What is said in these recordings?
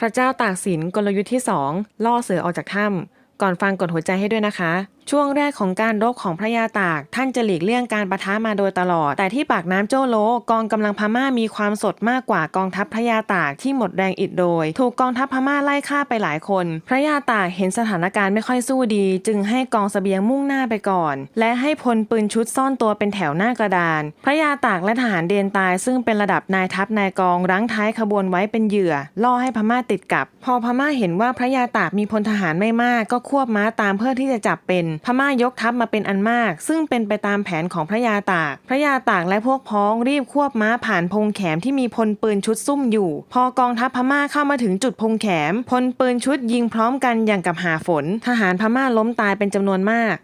พระเจ้าตากสินกลยุทธ์ที่ 2 ล่อเสือออกจากถ้ำก่อนฟังกดหัวใจให้ด้วยนะคะ ช่วงแรกของการรบของพระยาตาก ท่านจะหลีกเลี่ยงการประทะมาโดยตลอด แต่ที่ปากน้ำโจโลกองกำลังพม่ามีความสดมากกว่ากองทัพพระยาตากที่หมดแรงอิดโรยถูกกองทัพพม่าไล่ฆ่าไปหลายคน พระยาตากเห็นสถานการณ์ไม่ค่อยสู้ดี จึงให้กองเสบียงมุ่งหน้าไปก่อน และให้พลปืนชุดซ่อนตัวเป็นแถวหน้ากระดาน พระยาตากและทหารเดนตาย ซึ่งเป็นระดับนายทัพนายกองรั้งท้ายขบวนไว้เป็นเหยื่อ ล่อให้พม่าติดกับ พอพม่าเห็นว่าพระยาตากมีพลทหารไม่มากก็ควบม้าตามเพื่อที่จะจับเป็นพม่ายกทัพมาเป็นอันมาก ซึ่งเป็นไปตามแผนของพระยาตาก พระยาตากและพวกพ้องรีบควบม้าผ่านพงแขมที่มีพลปืนชุดซุ่มอยู่ พอกองทัพพม่าเข้ามาถึงจุดพงแขม พลปืนชุดยิงพร้อมกันอย่างกับหาฝน ทหารพม่าล้มตายเป็นจำนวนมาก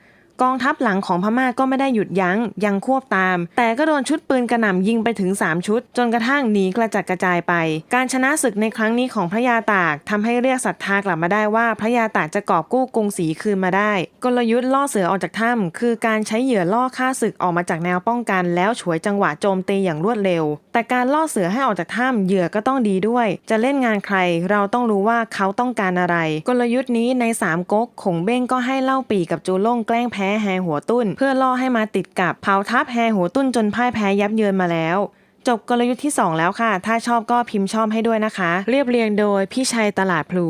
กองทัพหลังของพม่าก็ไม่ได้หยุดยัง้งยังควบตาม แต่ก็โดนชุดปืนกระหน่ำยิงไปถึง 3 ชุด จนกระทั่งหนีกระจัดกระจายไป การชนะศึกในครั้งนี้ของพระยาตากทำให้เรียกศรัทธากลับมาได้ว่าพระยาตากจะกอบกู้กรุงศรีคืนมาได้ กลยุทธ์ล่อเสือออกจากถ้ำคือการใช้เหยื่อล่อฆ่าศึกออกมาจากแนวป้องกัน แล้วฉวยจังหวะโจมตีอย่างรวดเร็ว แต่การล่อเสือให้ออกจากถ้ำเหยื่อก็ต้องดีด้วย จะเล่นงานใคร เราต้องรู้ว่าเขาต้องการอะไร กลยุทธ์นี้ในสามก๊กขงเบ้งก็ให้เล่าปีกับจูล่งแกล้งแพ้แฮหัวตุ้น เพื่อล่อให้มาติดกับเผาทัพแฮหัวตุ้นจนพ่ายแพ้ยับเยินมาแล้ว จบกลยุทธ์ที่ 2 แล้วค่ะ ถ้าชอบก็พิมพ์ชอบให้ด้วยนะคะ เรียบเรียงโดยพี่ชัยตลาดพลู